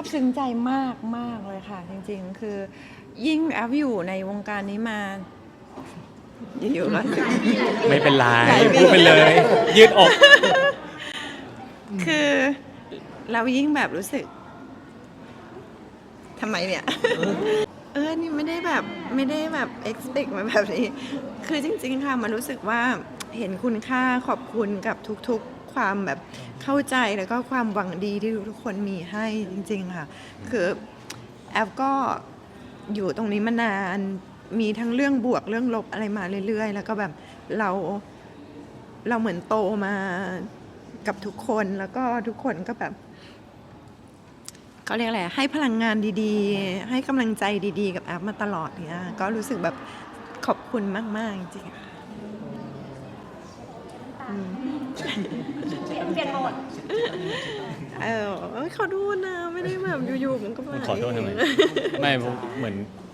บซึ้งใจมากมากเลยค่ะ จริงๆ คือ ยิ่งแอฟอยู่ในวงการนี้มาอยู่ๆก็ ไม่เป็นไรใหญ่ไปพูดไปเลย ยืดอก คือเรายิ่งแบบรู้สึกทำไมเนี่ย เออ นี่ไม่ได้แบบไม่ได้แบบ expect มาแบบนี้ คือจริง ๆ ค่ะ มันรู้สึกว่าเห็นคุณค่าขอบคุณกับทุกๆ ความแบบเข้าใจแล้วก็ความหวังดีที่ทุกคนมีให้จริง ๆ ค่ะ คือแอฟก็อยู่ตรงนี้มานานมีทั้งเรื่องบวกเรื่องลบอะไรมาเรื่อย ๆ แล้วก็แบบเราเราเหมือนโตมากับทุกคนแล้วก็ทุกคนก็แบบเขาเรียกอะไรให้พลังงานดีๆ ให้กำลังใจดีๆ กับแอปมาตลอดเนี่ยก็รู้สึกแบบขอบคุณมาก ๆ จริงๆค่ะ หมดเออเอ้ยขอโทษนะไม่ได้แบบอยู่ๆมันก็มาขอโทษทำไม ไม่ผมเหมือน